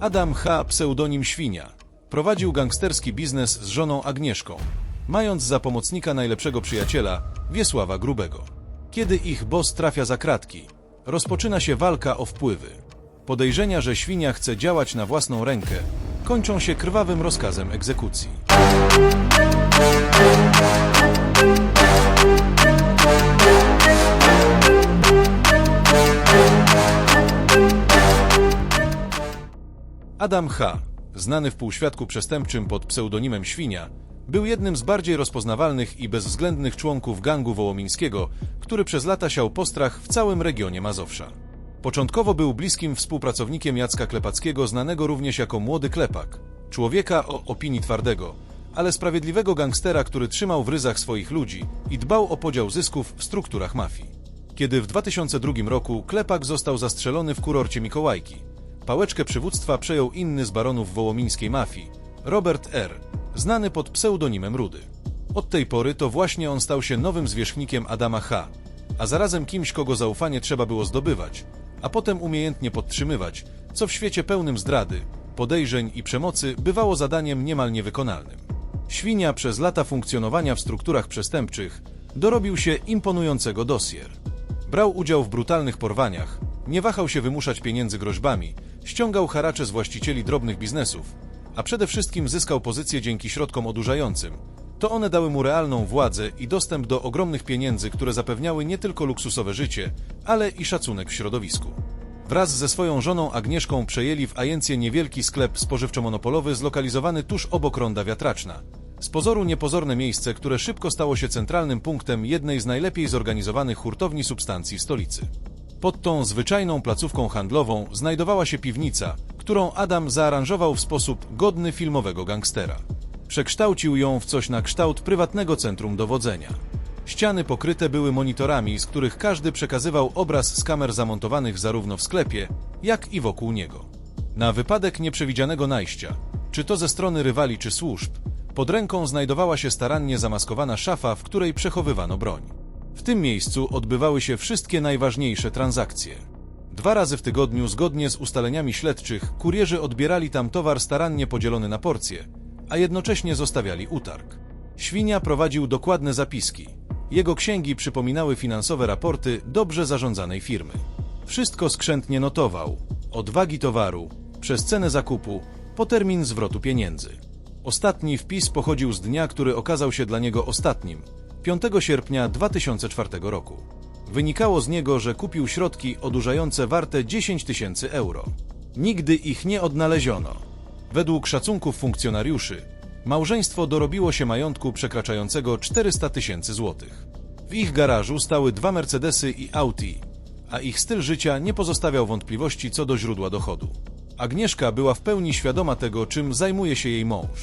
Adam H., pseudonim Świnia, prowadził gangsterski biznes z żoną Agnieszką, mając za pomocnika najlepszego przyjaciela, Wiesława Grubego. Kiedy ich boss trafia za kratki, rozpoczyna się walka o wpływy. Podejrzenia, że Świnia chce działać na własną rękę, kończą się krwawym rozkazem egzekucji. Adam H., znany w półświadku przestępczym pod pseudonimem Świnia, był jednym z bardziej rozpoznawalnych i bezwzględnych członków gangu wołomińskiego, który przez lata siał postrach w całym regionie Mazowsza. Początkowo był bliskim współpracownikiem Jacka Klepackiego, znanego również jako Młody Klepak, człowieka o opinii twardego, ale sprawiedliwego gangstera, który trzymał w ryzach swoich ludzi i dbał o podział zysków w strukturach mafii. Kiedy w 2002 roku Klepak został zastrzelony w kurorcie Mikołajki, pałeczkę przywództwa przejął inny z baronów wołomińskiej mafii, Robert R., znany pod pseudonimem Rudy. Od tej pory to właśnie on stał się nowym zwierzchnikiem Adama H., a zarazem kimś, kogo zaufanie trzeba było zdobywać, a potem umiejętnie podtrzymywać, co w świecie pełnym zdrady, podejrzeń i przemocy bywało zadaniem niemal niewykonalnym. Świnia przez lata funkcjonowania w strukturach przestępczych dorobił się imponującego dosier. Brał udział w brutalnych porwaniach, nie wahał się wymuszać pieniędzy groźbami, ściągał haracze z właścicieli drobnych biznesów, a przede wszystkim zyskał pozycję dzięki środkom odurzającym. To one dały mu realną władzę i dostęp do ogromnych pieniędzy, które zapewniały nie tylko luksusowe życie, ale i szacunek w środowisku. Wraz ze swoją żoną Agnieszką przejęli w Ajencję niewielki sklep spożywczo-monopolowy zlokalizowany tuż obok ronda wiatraczna. Z pozoru niepozorne miejsce, które szybko stało się centralnym punktem jednej z najlepiej zorganizowanych hurtowni substancji w stolicy. Pod tą zwyczajną placówką handlową znajdowała się piwnica, którą Adam zaaranżował w sposób godny filmowego gangstera. Przekształcił ją w coś na kształt prywatnego centrum dowodzenia. Ściany pokryte były monitorami, z których każdy przekazywał obraz z kamer zamontowanych zarówno w sklepie, jak i wokół niego. Na wypadek nieprzewidzianego najścia, czy to ze strony rywali czy służb, pod ręką znajdowała się starannie zamaskowana szafa, w której przechowywano broń. W tym miejscu odbywały się wszystkie najważniejsze transakcje. Dwa razy w tygodniu, zgodnie z ustaleniami śledczych, kurierzy odbierali tam towar starannie podzielony na porcje, a jednocześnie zostawiali utarg. Świnia prowadził dokładne zapiski. Jego księgi przypominały finansowe raporty dobrze zarządzanej firmy. Wszystko skrzętnie notował, od wagi towaru, przez cenę zakupu, po termin zwrotu pieniędzy. Ostatni wpis pochodził z dnia, który okazał się dla niego ostatnim, 5 sierpnia 2004 roku. Wynikało z niego, że kupił środki odurzające warte 10 tysięcy euro. Nigdy ich nie odnaleziono. Według szacunków funkcjonariuszy, małżeństwo dorobiło się majątku przekraczającego 400 tysięcy złotych. W ich garażu stały dwa Mercedesy i Audi, a ich styl życia nie pozostawiał wątpliwości co do źródła dochodu. Agnieszka była w pełni świadoma tego, czym zajmuje się jej mąż.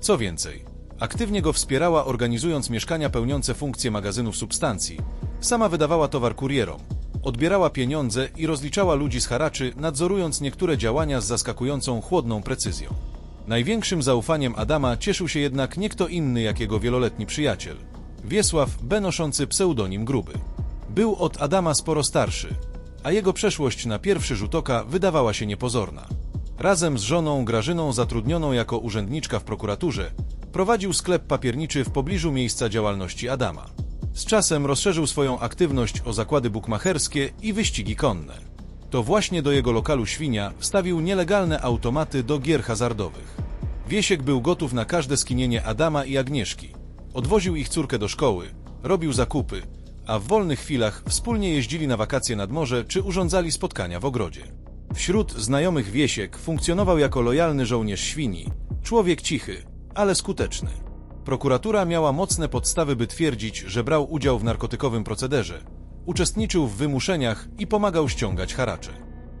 Co więcej, aktywnie go wspierała organizując mieszkania pełniące funkcję magazynów substancji. Sama wydawała towar kurierom, odbierała pieniądze i rozliczała ludzi z haraczy, nadzorując niektóre działania z zaskakującą chłodną precyzją. Największym zaufaniem Adama cieszył się jednak nie kto inny jak jego wieloletni przyjaciel. Wiesław B. noszący pseudonim Gruby. Był od Adama sporo starszy, a jego przeszłość na pierwszy rzut oka wydawała się niepozorna. Razem z żoną Grażyną, zatrudnioną jako urzędniczka w prokuraturze, prowadził sklep papierniczy w pobliżu miejsca działalności Adama. Z czasem rozszerzył swoją aktywność o zakłady bukmacherskie i wyścigi konne. To właśnie do jego lokalu Świnia wstawił nielegalne automaty do gier hazardowych. Wiesiek był gotów na każde skinienie Adama i Agnieszki. Odwoził ich córkę do szkoły, robił zakupy, a w wolnych chwilach wspólnie jeździli na wakacje nad morze czy urządzali spotkania w ogrodzie. Wśród znajomych Wiesiek funkcjonował jako lojalny żołnierz świni, człowiek cichy, ale skuteczny. Prokuratura miała mocne podstawy, by twierdzić, że brał udział w narkotykowym procederze, uczestniczył w wymuszeniach i pomagał ściągać haracze.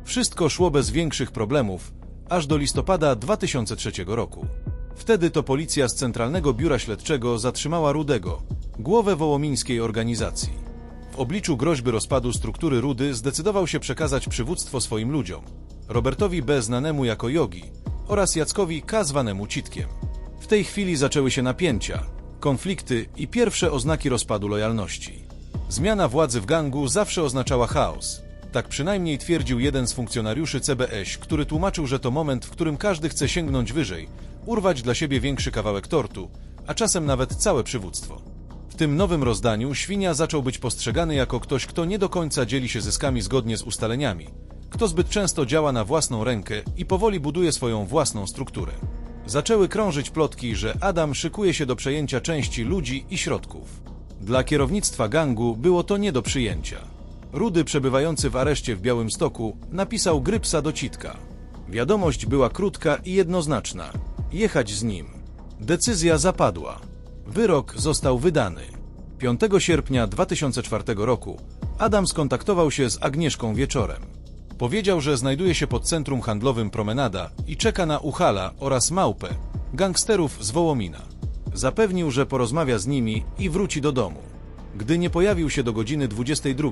Wszystko szło bez większych problemów, aż do listopada 2003 roku. Wtedy to policja z Centralnego Biura Śledczego zatrzymała Rudego, głowę wołomińskiej organizacji. W obliczu groźby rozpadu struktury Rudy zdecydował się przekazać przywództwo swoim ludziom, Robertowi B. znanemu jako Jogi oraz Jackowi K. zwanemu Citkiem. W tej chwili zaczęły się napięcia, konflikty i pierwsze oznaki rozpadu lojalności. Zmiana władzy w gangu zawsze oznaczała chaos, Tak przynajmniej twierdził jeden z funkcjonariuszy CBŚ, który tłumaczył, że to moment, w którym każdy chce sięgnąć wyżej, urwać dla siebie większy kawałek tortu, a czasem nawet całe przywództwo. W tym nowym rozdaniu świnia zaczął być postrzegany jako ktoś, kto nie do końca dzieli się zyskami zgodnie z ustaleniami, kto zbyt często działa na własną rękę i powoli buduje swoją własną strukturę. Zaczęły krążyć plotki, że Adam szykuje się do przejęcia części ludzi i środków. Dla kierownictwa gangu było to nie do przyjęcia. Rudy, przebywający w areszcie w Białymstoku, napisał Grypsa do Citka. Wiadomość była krótka i jednoznaczna. Jechać z nim. Decyzja zapadła. Wyrok został wydany. 5 sierpnia 2004 roku Adam skontaktował się z Agnieszką wieczorem. Powiedział, że znajduje się pod centrum handlowym Promenada i czeka na Uchala oraz Małpę, gangsterów z Wołomina. Zapewnił, że porozmawia z nimi i wróci do domu. Gdy nie pojawił się do godziny 22,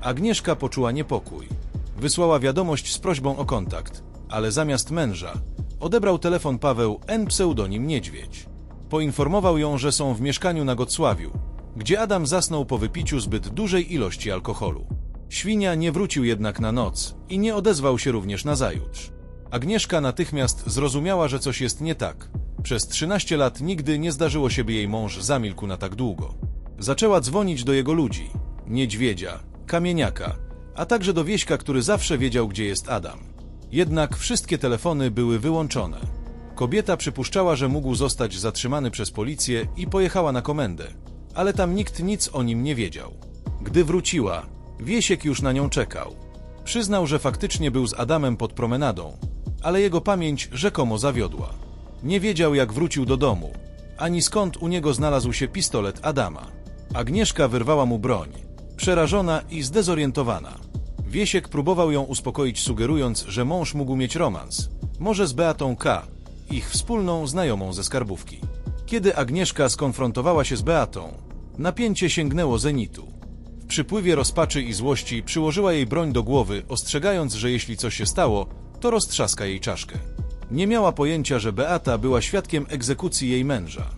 Agnieszka poczuła niepokój. Wysłała wiadomość z prośbą o kontakt, ale zamiast męża odebrał telefon Paweł N. pseudonim Niedźwiedź. Poinformował ją, że są w mieszkaniu na Gocławiu, gdzie Adam zasnął po wypiciu zbyt dużej ilości alkoholu. Świnia nie wrócił jednak na noc i nie odezwał się również na zajutrz. Agnieszka natychmiast zrozumiała, że coś jest nie tak. Przez 13 lat nigdy nie zdarzyło się, by jej mąż zamilkł na tak długo. Zaczęła dzwonić do jego ludzi, niedźwiedzia, kamieniaka, a także do wieśka, który zawsze wiedział, gdzie jest Adam. Jednak wszystkie telefony były wyłączone. Kobieta przypuszczała, że mógł zostać zatrzymany przez policję i pojechała na komendę, ale tam nikt nic o nim nie wiedział. Gdy wróciła, Wiesiek już na nią czekał. Przyznał, że faktycznie był z Adamem pod promenadą, ale jego pamięć rzekomo zawiodła. Nie wiedział, jak wrócił do domu, ani skąd u niego znalazł się pistolet Adama. Agnieszka wyrwała mu broń, przerażona i zdezorientowana. Wiesiek próbował ją uspokoić, sugerując, że mąż mógł mieć romans, może z Beatą K., ich wspólną znajomą ze skarbówki. Kiedy Agnieszka skonfrontowała się z Beatą, napięcie sięgnęło zenitu. Przypływie rozpaczy i złości przyłożyła jej broń do głowy, ostrzegając, że jeśli coś się stało, to roztrzaska jej czaszkę. Nie miała pojęcia, że Beata była świadkiem egzekucji jej męża.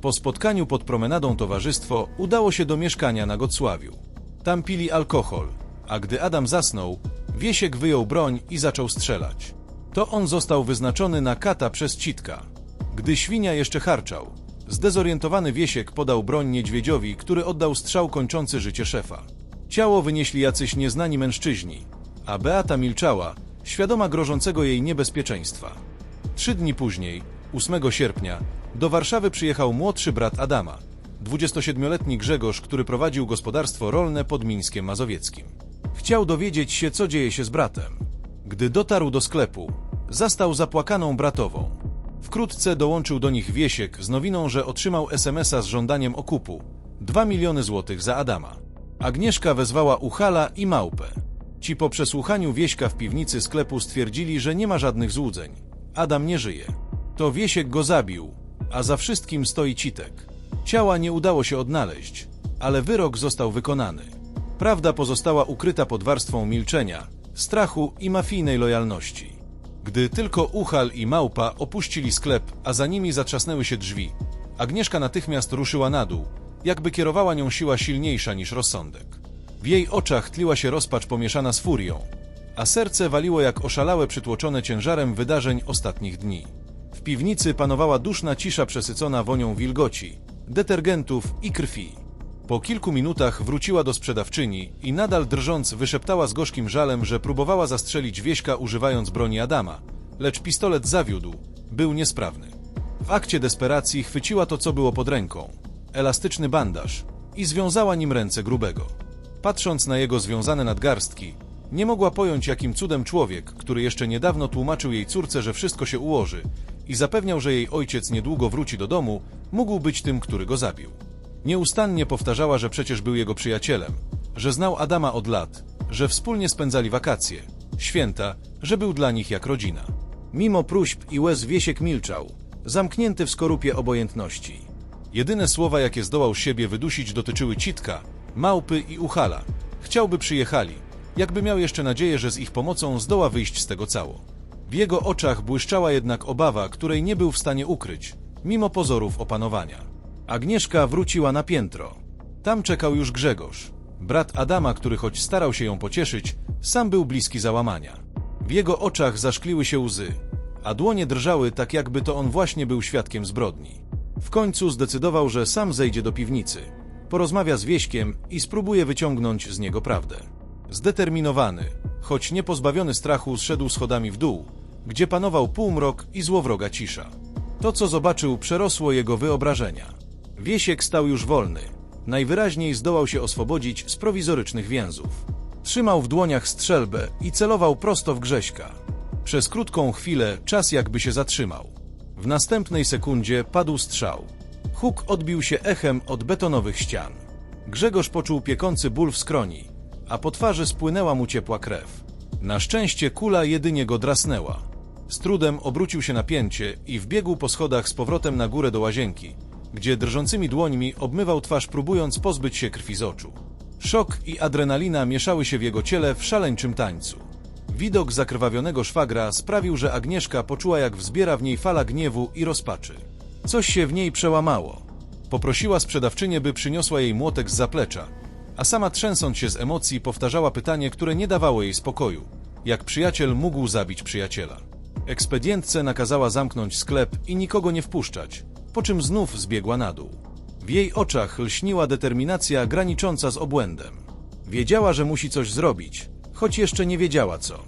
Po spotkaniu pod promenadą towarzystwo udało się do mieszkania na Gocławiu. Tam pili alkohol, a gdy Adam zasnął, Wiesiek wyjął broń i zaczął strzelać. To on został wyznaczony na kata przez Citka. Gdy świnia jeszcze harczał, zdezorientowany Wiesiek podał broń niedźwiedziowi, który oddał strzał kończący życie szefa. Ciało wynieśli jacyś nieznani mężczyźni, a Beata milczała, świadoma grożącego jej niebezpieczeństwa. Trzy dni później, 8 sierpnia, do Warszawy przyjechał młodszy brat Adama, 27-letni Grzegorz, który prowadził gospodarstwo rolne pod Mińskiem Mazowieckim. Chciał dowiedzieć się, co dzieje się z bratem. Gdy dotarł do sklepu, zastał zapłakaną bratową. Wkrótce dołączył do nich Wiesiek z nowiną, że otrzymał SMS-a z żądaniem okupu 2 miliony złotych za Adama. Agnieszka wezwała Uchala i Małpę. Ci po przesłuchaniu Wieśka w piwnicy sklepu stwierdzili, że nie ma żadnych złudzeń. Adam nie żyje. To Wiesiek go zabił, a za wszystkim stoi Citek. Ciała nie udało się odnaleźć, ale wyrok został wykonany. Prawda pozostała ukryta pod warstwą milczenia, strachu i mafijnej lojalności. Gdy tylko Uchal i Małpa opuścili sklep, a za nimi zatrzasnęły się drzwi, Agnieszka natychmiast ruszyła na dół, jakby kierowała nią siła silniejsza niż rozsądek. W jej oczach tliła się rozpacz pomieszana z furią, a serce waliło jak oszalałe przytłoczone ciężarem wydarzeń ostatnich dni. W piwnicy panowała duszna cisza przesycona wonią wilgoci, detergentów i krwi. Po kilku minutach wróciła do sprzedawczyni i nadal drżąc wyszeptała z gorzkim żalem, że próbowała zastrzelić Wieśka używając broni Adama, lecz pistolet zawiódł, był niesprawny. W akcie desperacji chwyciła to, co było pod ręką, elastyczny bandaż i związała nim ręce grubego. Patrząc na jego związane nadgarstki, nie mogła pojąć, jakim cudem człowiek, który jeszcze niedawno tłumaczył jej córce, że wszystko się ułoży i zapewniał, że jej ojciec niedługo wróci do domu, mógł być tym, który go zabił. Nieustannie powtarzała, że przecież był jego przyjacielem, że znał Adama od lat, że wspólnie spędzali wakacje, święta, że był dla nich jak rodzina. Mimo próśb i łez Wiesiek milczał, zamknięty w skorupie obojętności. Jedyne słowa, jakie zdołał siebie wydusić, dotyczyły Citka, Małpy i Uchala. Chciałby przyjechali, jakby miał jeszcze nadzieję, że z ich pomocą zdoła wyjść z tego cało. W jego oczach błyszczała jednak obawa, której nie był w stanie ukryć, mimo pozorów opanowania. Agnieszka wróciła na piętro. Tam czekał już Grzegorz, brat Adama, który choć starał się ją pocieszyć, Sam był bliski załamania. W jego oczach zaszkliły się łzy, a dłonie drżały tak jakby to on właśnie był świadkiem zbrodni. W końcu zdecydował, że sam zejdzie do piwnicy, porozmawia z Wieśkiem i spróbuje wyciągnąć z niego prawdę. Zdeterminowany, choć nie pozbawiony strachu, zszedł schodami w dół, gdzie panował półmrok i złowroga cisza. To, co zobaczył, przerosło jego wyobrażenia. Wiesiek stał już wolny. Najwyraźniej zdołał się oswobodzić z prowizorycznych więzów. Trzymał w dłoniach strzelbę i celował prosto w Grześka. Przez krótką chwilę czas jakby się zatrzymał. W następnej sekundzie padł strzał. Huk odbił się echem od betonowych ścian. Grzegorz poczuł piekący ból w skroni, a po twarzy spłynęła mu ciepła krew. Na szczęście kula jedynie go drasnęła. Z trudem obrócił się na pięcie i wbiegł po schodach z powrotem na górę do łazienki, gdzie drżącymi dłońmi obmywał twarz, próbując pozbyć się krwi z oczu. Szok i adrenalina mieszały się w jego ciele w szaleńczym tańcu. Widok zakrwawionego szwagra sprawił, że Agnieszka poczuła, jak wzbiera w niej fala gniewu i rozpaczy. Coś się w niej przełamało. Poprosiła sprzedawczynię, by przyniosła jej młotek z zaplecza, a sama trzęsąc się z emocji powtarzała pytanie, które nie dawało jej spokoju. Jak przyjaciel mógł zabić przyjaciela? Ekspedientce nakazała zamknąć sklep i nikogo nie wpuszczać, po czym znów zbiegła na dół. W jej oczach lśniła determinacja granicząca z obłędem. Wiedziała, że musi coś zrobić, choć jeszcze nie wiedziała co.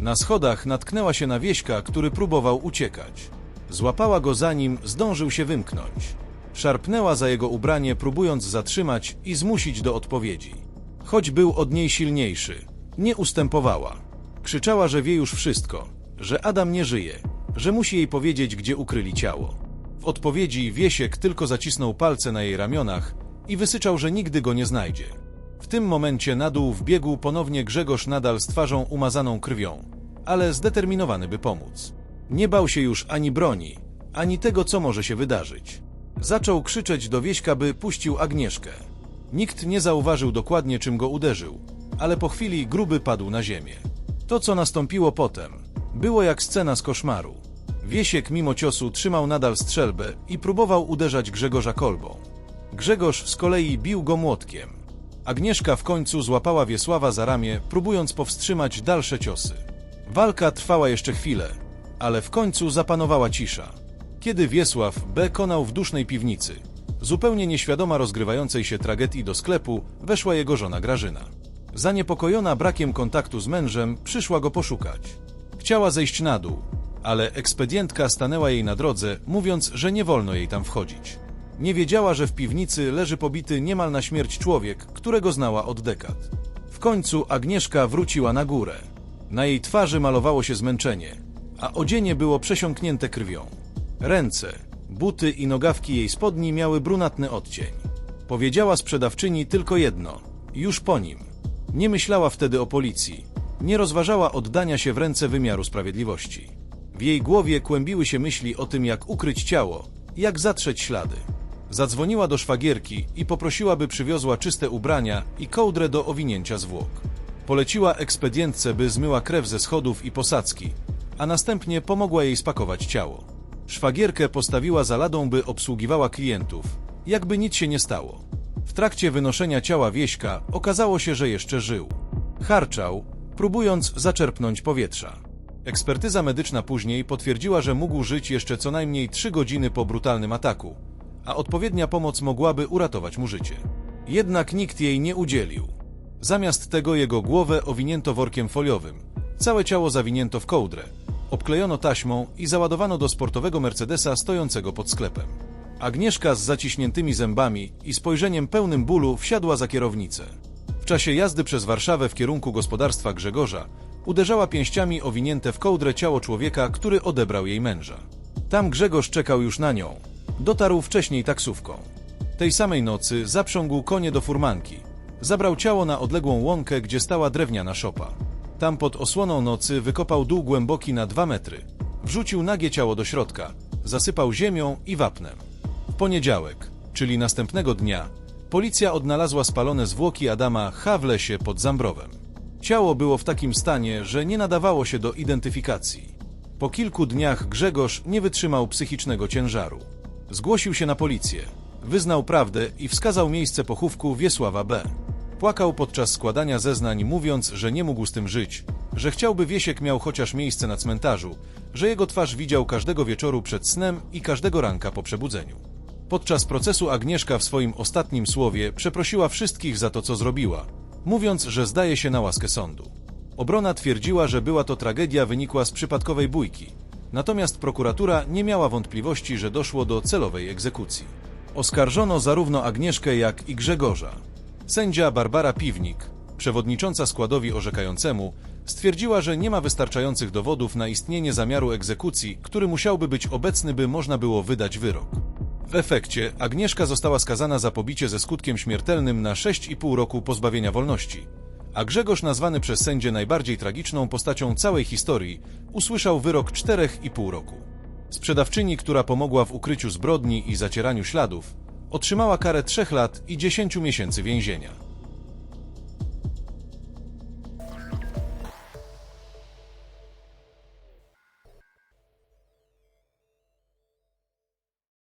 Na schodach natknęła się na wieśka, który próbował uciekać. Złapała go zanim zdążył się wymknąć. Szarpnęła za jego ubranie, próbując zatrzymać i zmusić do odpowiedzi. Choć był od niej silniejszy, nie ustępowała. Krzyczała, że wie już wszystko, że Adam nie żyje, że musi jej powiedzieć, gdzie ukryli ciało. Odpowiedzi Wiesiek tylko zacisnął palce na jej ramionach i wysyczał, że nigdy go nie znajdzie. W tym momencie na dół wbiegł ponownie Grzegorz nadal z twarzą umazaną krwią, ale zdeterminowany by pomóc. Nie bał się już ani broni, ani tego, co może się wydarzyć. Zaczął krzyczeć do Wieśka, by puścił Agnieszkę. Nikt nie zauważył dokładnie, czym go uderzył, ale po chwili gruby padł na ziemię. To, co nastąpiło potem, było jak scena z koszmaru. Wiesiek mimo ciosu trzymał nadal strzelbę i próbował uderzać Grzegorza kolbą. Grzegorz z kolei bił go młotkiem. Agnieszka w końcu złapała Wiesława za ramię, próbując powstrzymać dalsze ciosy. Walka trwała jeszcze chwilę, ale w końcu zapanowała cisza. Kiedy Wiesław B. konał w dusznej piwnicy, zupełnie nieświadoma rozgrywającej się tragedii do sklepu, weszła jego żona Grażyna. Zaniepokojona brakiem kontaktu z mężem, przyszła go poszukać. Chciała zejść na dół, ale ekspedientka stanęła jej na drodze, mówiąc, że nie wolno jej tam wchodzić. Nie wiedziała, że w piwnicy leży pobity niemal na śmierć człowiek, którego znała od dekad. W końcu Agnieszka wróciła na górę. Na jej twarzy malowało się zmęczenie, a odzienie było przesiąknięte krwią. Ręce, buty i nogawki jej spodni miały brunatny odcień. Powiedziała sprzedawczyni tylko jedno, już po nim. Nie myślała wtedy o policji. Nie rozważała oddania się w ręce wymiaru sprawiedliwości. W jej głowie kłębiły się myśli o tym, jak ukryć ciało, jak zatrzeć ślady. Zadzwoniła do szwagierki i poprosiła, by przywiozła czyste ubrania i kołdrę do owinięcia zwłok. Poleciła ekspedientce, by zmyła krew ze schodów i posadzki, a następnie pomogła jej spakować ciało. Szwagierkę postawiła za ladą, by obsługiwała klientów, jakby nic się nie stało. W trakcie wynoszenia ciała Wieśka okazało się, że jeszcze żył. Harczał, próbując zaczerpnąć powietrza. Ekspertyza medyczna później potwierdziła, że mógł żyć jeszcze co najmniej 3 godziny po brutalnym ataku, a odpowiednia pomoc mogłaby uratować mu życie. Jednak nikt jej nie udzielił. Zamiast tego jego głowę owinięto workiem foliowym, całe ciało zawinięto w kołdrę, obklejono taśmą i załadowano do sportowego Mercedesa stojącego pod sklepem. Agnieszka z zaciśniętymi zębami i spojrzeniem pełnym bólu wsiadła za kierownicę. W czasie jazdy przez Warszawę w kierunku gospodarstwa Grzegorza uderzała pięściami owinięte w kołdrę ciało człowieka, który odebrał jej męża. Tam Grzegorz czekał już na nią. Dotarł wcześniej taksówką. Tej samej nocy zaprzągł konie do furmanki. Zabrał ciało na odległą łąkę, gdzie stała drewniana szopa. Tam pod osłoną nocy wykopał dół głęboki na dwa metry. Wrzucił nagie ciało do środka, zasypał ziemią i wapnem. W poniedziałek, czyli następnego dnia, policja odnalazła spalone zwłoki Adama H. w lesie pod Zambrowem. Ciało było w takim stanie, że nie nadawało się do identyfikacji. Po kilku dniach Grzegorz nie wytrzymał psychicznego ciężaru. Zgłosił się na policję, wyznał prawdę i wskazał miejsce pochówku Wiesława B. Płakał podczas składania zeznań, mówiąc, że nie mógł z tym żyć, że chciałby Wiesiek miał chociaż miejsce na cmentarzu, że jego twarz widział każdego wieczoru przed snem i każdego ranka po przebudzeniu. Podczas procesu Agnieszka w swoim ostatnim słowie przeprosiła wszystkich za to, co zrobiła, mówiąc, że zdaje się na łaskę sądu. Obrona twierdziła, że była to tragedia wynikła z przypadkowej bójki, natomiast prokuratura nie miała wątpliwości, że doszło do celowej egzekucji. Oskarżono zarówno Agnieszkę, jak i Grzegorza. Sędzia Barbara Piwnik, przewodnicząca składowi orzekającemu, stwierdziła, że nie ma wystarczających dowodów na istnienie zamiaru egzekucji, który musiałby być obecny, by można było wydać wyrok. W efekcie Agnieszka została skazana za pobicie ze skutkiem śmiertelnym na 6,5 roku pozbawienia wolności, a Grzegorz, nazwany przez sędzię najbardziej tragiczną postacią całej historii, usłyszał wyrok 4,5 roku. Sprzedawczyni, która pomogła w ukryciu zbrodni i zacieraniu śladów, otrzymała karę 3 lat i 10 miesięcy więzienia.